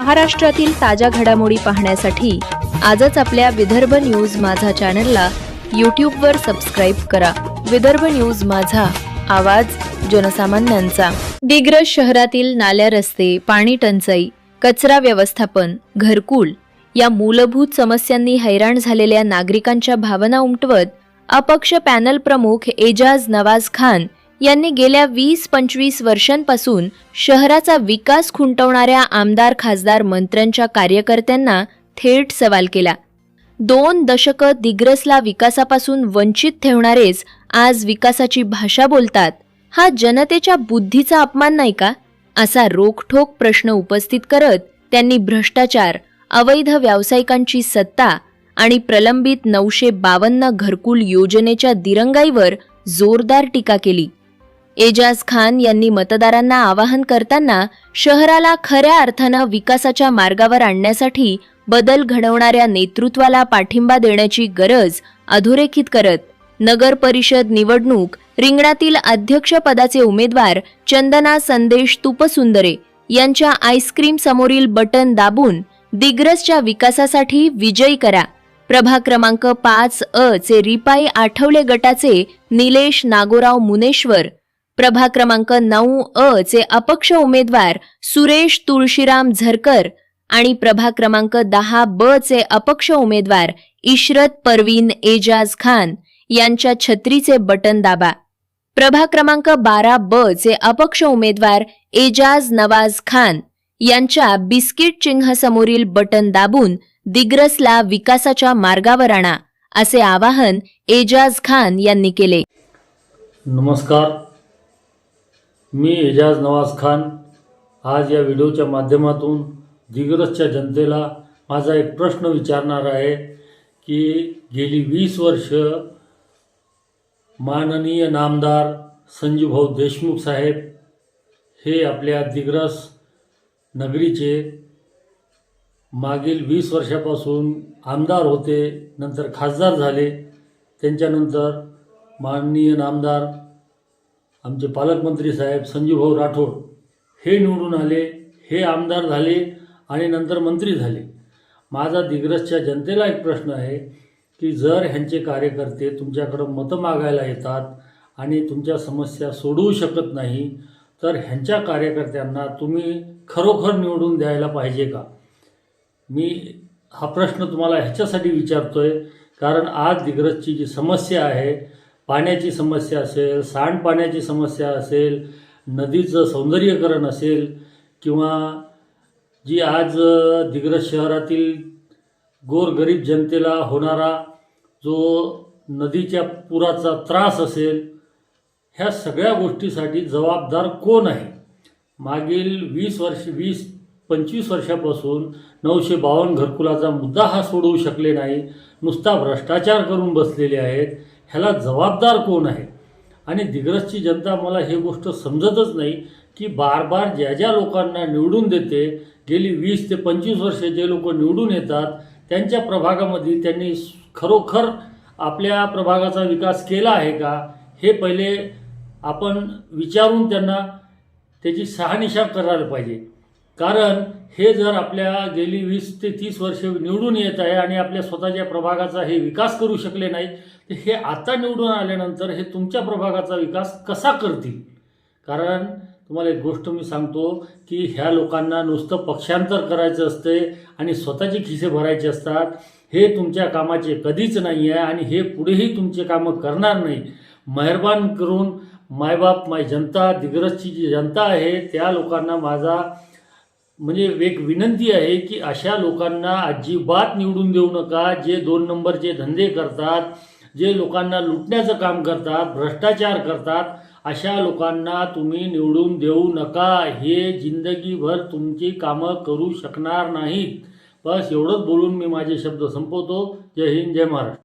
महाराष्ट्रातील ताज्या घडामोडी पाहण्यासाठी आजच आपल्या विदर्भ न्यूज माझा चॅनलला यूट्यूबवर सबस्क्राईब करा. विदर्भ न्यूज माझा आवाज जनसामान्यांचा. दिग्रज शहरातील नाल्या रस्ते पाणी टंचाई कचरा व्यवस्थापन घरकुल या मूलभूत समस्यांनी हैराण झालेल्या नागरिकांच्या भावना उमटवत अपक्ष पॅनल प्रमुख एजाज नवाज खान यांनी गेल्या वीस पंचवीस वर्षांपासून शहराचा विकास खुंटवणाऱ्या आमदार खासदार मंत्र्यांच्या कार्यकर्त्यांना थेट सवाल केला. दोन दशकं दिग्रसला विकासापासून वंचित ठेवणारेच आज विकासाची भाषा बोलतात. हा जनतेच्या बुद्धीचा अपमान नाही का? असा रोखठोक प्रश्न उपस्थित करत त्यांनी भ्रष्टाचार अवैध व्यावसायिकांची सत्ता आणि प्रलंबित नऊशे बावन्न घरकुल योजनेच्या दिरंगाईवर जोरदार टीका केली. एजाज खान यांनी मतदारांना आवाहन करताना शहराला खऱ्या अर्थानं विकासाच्या मार्गावर आणण्यासाठी बदल घडवणाऱ्या नेतृत्वाला पाठिंबा देण्याची गरज अधोरेखित करत नगर परिषद निवडणूक रिंगणातील अध्यक्षपदाचे उमेदवार चंदना संदेश तुपसुंदरे यांच्या आईस्क्रीम समोरील बटन दाबून दिग्रसच्या विकासासाठी विजयी करा. प्रभाग क्रमांक पाच अ चे रिपाई आठवले गटाचे निलेश नागोराव मुनेश्वर प्रभा क्रमांक नऊ अ चे अपक्ष उमेदवार सुरेश तुळशीराम झरकर आणि प्रभा क्रमांक दहा ब चे अपक्ष उमेदवार इशरत परवीन एजाज खान यांच्या छत्रीचे बटन दाबा. प्रभा क्रमांक बारा ब चे अपक्ष उमेदवार एजाज नवाज खान यांच्या बिस्किट चिन्हसमोरील बटन दाबून दिग्रसला विकासाच्या मार्गावर आणा असे आवाहन एजाज खान यांनी केले. नमस्कार. मी एजाज नवाज खान. आज या व्हिडिओच्या माध्यमातून दिग्रसच्या जनतेला माझा एक प्रश्न विचारणार आहे की गेली वीस वर्ष माननीय नामदार संजूभाऊ देशमुख साहेब हे आपल्या दिग्रस नगरीचे मागील वीस वर्षापासून आमदार होते नंतर खासदार झाले त्यांच्यानंतर माननीय नामदार आमचे पालकमंत्री साहेब संजीवभाऊ राठोड हे निवडून आले हे आमदार झाले आणि नंतर मंत्री झाले. माझा दिग्रसच्या जनतेला एक प्रश्न आहे की जर ह्यांचे कार्यकर्ते तुमच्याकडं मतं मागायला येतात आणि तुमच्या समस्या सोडवू शकत नाही तर ह्यांच्या कार्यकर्त्यांना तुम्ही खरोखर निवडून द्यायला पाहिजे का? मी हा प्रश्न तुम्हाला ह्याच्यासाठी विचारतो आहे कारण आज दिग्रसची जी समस्या आहे पाण्याची समस्या असेल सांडपाण्याची समस्या असेल नदीचं सौंदर्यीकरण असेल किंवा जी आज अ, दिग्रस शहरातील गोरगरीब जनतेला होणारा जो नदीच्या पुराचा त्रास असेल ह्या सगळ्या गोष्टीसाठी जबाबदार कोण आहे? मागील वीस वर्ष वीस पंचवीस वर्षापासून नऊशे बावन्न घरकुलाचा मुद्दा हा सोडवू शकले नाही. नुसता भ्रष्टाचार करून बसलेले आहेत. ह्याला जबाबदार कोण आहे? आणि दिग्रसची जनता मला हे गोष्ट समजतच नाही की बार बार ज्या ज्या लोकांना निवडून देते गेली वीस ते पंचवीस वर्षे जे लोक निवडून येतात त्यांच्या प्रभागामध्ये त्यांनी खरोखर आपल्या प्रभागाचा विकास केला आहे का? हे पहिले आपण विचारून त्यांना त्याची सहानिशा करायला पाहिजे. कारण हे जर आपल्या गेली वीस ते तीस वर्ष निवडून येत आहे आणि आपल्या स्वतःच्या प्रभागाचा हे विकास करू शकले नाही तर हे आता निवडून आल्यानंतर हे तुमच्या प्रभागाचा विकास कसा करतील? कारण तुम्हाला एक गोष्ट मी सांगतो की ह्या लोकांना नुसतं पक्षांतर करायचं असते आणि स्वतःचे खिसे भरायचे असतात. हे तुमच्या कामाचे कधीच नाही आहे आणि हे पुढेही तुमचे कामं करणार नाही. मेहरबान करून मायबाप माय जनता दिग्रजची जी जनता आहे त्या लोकांना माझा म्हणजे एक विनंती आहे की अशा लोकांना अजिबात निवडून देऊ नका. जे दोन नंबरचे धंदे करतात जे लोकांना लुटण्याचं काम करतात भ्रष्टाचार करतात अशा लोकांना तुम्ही निवडून देऊ नका. हे जिंदगीभर तुमची कामं करू शकणार नाहीत. बस एवढंच बोलून मी माझे शब्द संपवतो. जय हिंद जय महाराष्ट्र.